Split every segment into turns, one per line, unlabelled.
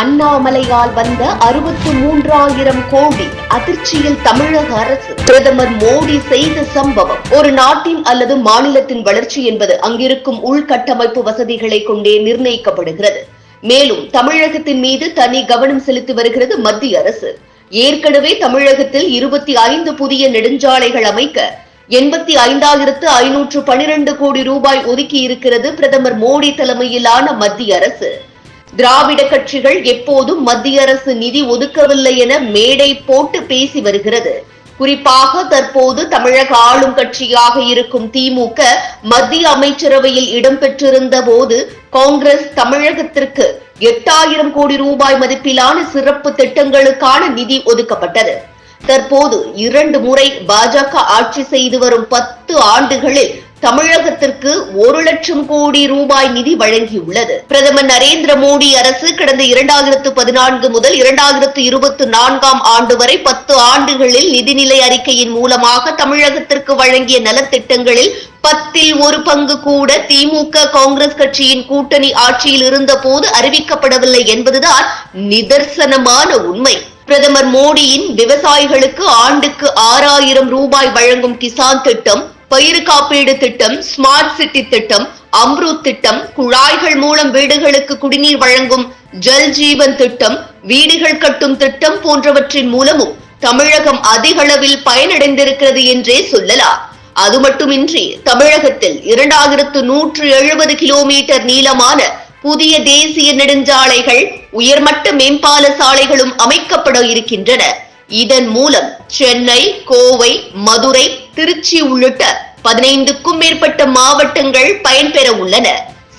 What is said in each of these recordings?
அண்ணாமலையால் வந்த அறுபத்து மூன்றாயிரம் கோடி அதிர்ச்சியில் தமிழக அரசு. பிரதமர் மோடி செய்த சம்பவம். ஒரு நாட்டின் அல்லது மாநிலத்தின் வளர்ச்சி என்பது அங்கிருக்கும் உள்கட்டமைப்பு வசதிகளை கொண்டே நிர்ணயிக்கப்படுகிறது. மேலும் தமிழகத்தின் மீது தனி கவனம் செலுத்தி வருகிறது மத்திய அரசு. ஏற்கனவே தமிழகத்தில் இருபத்தி ஐந்து புதிய நெடுஞ்சாலைகள் அமைக்க எண்பத்தி ஐந்தாயிரத்து ஐநூற்று பனிரெண்டு கோடி ரூபாய் ஒதுக்கி இருக்கிறது பிரதமர் மோடி தலைமையிலான மத்திய அரசு. திராவிட கட்சிகள் எப்போதும் மத்திய அரசு நிதி ஒதுக்கவில்லை என மேடை போட்டு பேசி வருகிறது. குறிப்பாக தற்போது தமிழக ஆளும் கட்சியாக இருக்கும் திமுக மத்திய அமைச்சரவையில் இடம்பெற்றிருந்த போது காங்கிரஸ் தமிழகத்திற்கு எட்டாயிரம் கோடி ரூபாய் மதிப்பிலான சிறப்பு திட்டங்களுக்கான நிதி ஒதுக்கப்பட்டது. தற்போது இரண்டு முறை பாஜக ஆட்சி செய்து வரும் பத்து ஆண்டுகளில் தமிழகத்திற்கு ஒரு லட்சம் கோடி ரூபாய் நிதி வழங்கியுள்ளது. பிரதமர் நரேந்திர மோடி அரசு கடந்த இரண்டாயிரத்து பதினான்கு முதல் இரண்டாயிரத்து இருபத்தி நான்காம் ஆண்டு வரை பத்து ஆண்டுகளில் நிதிநிலை அறிக்கையின் மூலமாக தமிழகத்திற்கு வழங்கிய நலத்திட்டங்களில் பத்தில் ஒரு பங்கு கூட திமுக காங்கிரஸ் கட்சியின் கூட்டணி ஆட்சியில் இருந்த போது அறிவிக்கப்படவில்லை என்பதுதான் நிதர்சனமான உண்மை. பிரதமர் மோடியின் விவசாயிகளுக்கு ஆண்டுக்கு ஆறாயிரம் ரூபாய் வழங்கும் கிசான் திட்டம் பயிர் காப்பீடு திட்டம் ஸ்மார்ட் சிட்டி திட்டம் அம்ரூத் திட்டம் குழாய்கள் மூலம் வீடுகளுக்கு குடிநீர் வழங்கும் ஜல் ஜீவன் திட்டம் வீடுகள் கட்டும் திட்டம் போன்றவற்றின் மூலமும் தமிழகம் அதிக அளவில் பயனடைந்திருக்கிறது என்றே சொல்லலாம். அது மட்டுமின்றி தமிழகத்தில் இரண்டாயிரத்து நூற்று எழுபது கிலோமீட்டர் நீளமான புதிய தேசிய நெடுஞ்சாலைகள் உயர்மட்ட மேம்பால சாலைகளும் அமைக்கப்பட இருக்கின்றன. இதன் மூலம் சென்னை கோவை மதுரை திருச்சி உள்ளிட்ட பதினைந்துக்கும் மேற்பட்ட மாவட்டங்கள் பயன்பெற உள்ளன.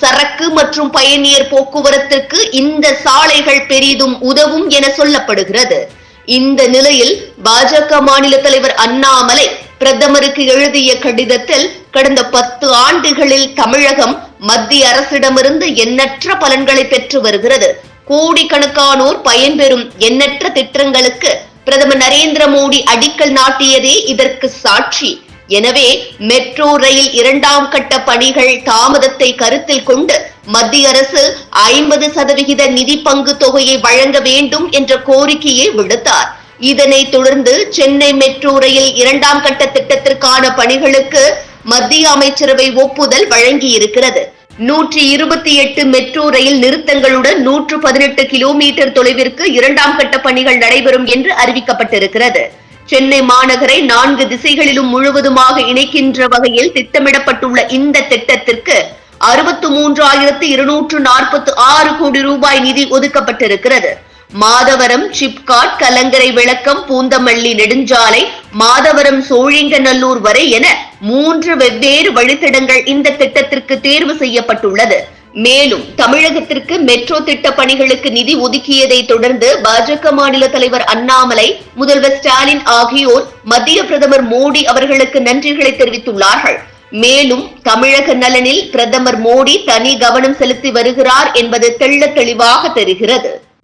சரக்கு மற்றும் பயணியர் போக்குவரத்திற்கு இந்த சாலைகள் பெரிதும் உதவும் என சொல்லப்படுகிறது. இந்த நிலையில் பாஜக மாநில தலைவர் அண்ணாமலை பிரதமருக்கு எழுதிய கடிதத்தில் கடந்த பத்து ஆண்டுகளில் தமிழகம் மத்திய அரசிடமிருந்து எண்ணற்ற பலன்களை பெற்று வருகிறது. கோடிக்கணக்கானோர் பயன்பெறும் எண்ணற்ற திட்டங்களுக்கு பிரதமர் நரேந்திர மோடி அடிக்கல் நாட்டியதே இதற்கு சாட்சி. எனவே மெட்ரோ ரயில் இரண்டாம் கட்ட பணிகள் தாமதத்தை கருத்தில் கொண்டு மத்திய அரசு ஐம்பது சதவிகித நிதி பங்கு தொகையை வழங்க வேண்டும் என்ற கோரிக்கையை விடுத்தார். இதனைத் தொடர்ந்து சென்னை மெட்ரோ ரயில் இரண்டாம் கட்ட திட்டத்திற்கான பணிகளுக்கு மத்திய அமைச்சரவை ஒப்புதல் வழங்கியிருக்கிறது. நூற்றி இருபத்தி எட்டு மெட்ரோ ரயில் நிறுத்தங்களுடன் நூற்று பதினெட்டு கிலோமீட்டர் தொலைவிற்கு இரண்டாம் கட்ட பணிகள் நடைபெறும் என்று அறிவிக்கப்பட்டிருக்கிறது. சென்னை மாநகரை நான்கு திசைகளிலும் முழுவதுமாக இணைக்கின்ற வகையில் திட்டமிடப்பட்டுள்ள இந்த திட்டத்திற்கு அறுபத்து மூன்று ஆயிரத்து இருநூற்று நாற்பத்து ஆறு கோடி ரூபாய் நிதி ஒதுக்கப்பட்டிருக்கிறது. மாதவரம் சிப்காட் கலங்கரை விளக்கம் பூந்தமல்லி நெடுஞ்சாலை மாதவரம் சோழிங்கநல்லூர் வரை என மூன்று வெவ்வேறு வழித்தடங்கள் இந்த திட்டத்திற்கு தேர்வு செய்யப்பட்டுள்ளது. மேலும் தமிழகத்திற்கு மெட்ரோ திட்ட பணிகளுக்கு நிதி ஒதுக்கியதை தொடர்ந்து பாஜக மாநில தலைவர் அண்ணாமலை முதல்வர் ஸ்டாலின் ஆகியோர் மத்திய பிரதமர் மோடி அவர்களுக்கு நன்றிகளை தெரிவித்துள்ளார்கள். மேலும் தமிழக நலனில் பிரதமர் மோடி தனி கவனம் செலுத்தி வருகிறார் என்பது தெள்ள தெளிவாக தெரிகிறது.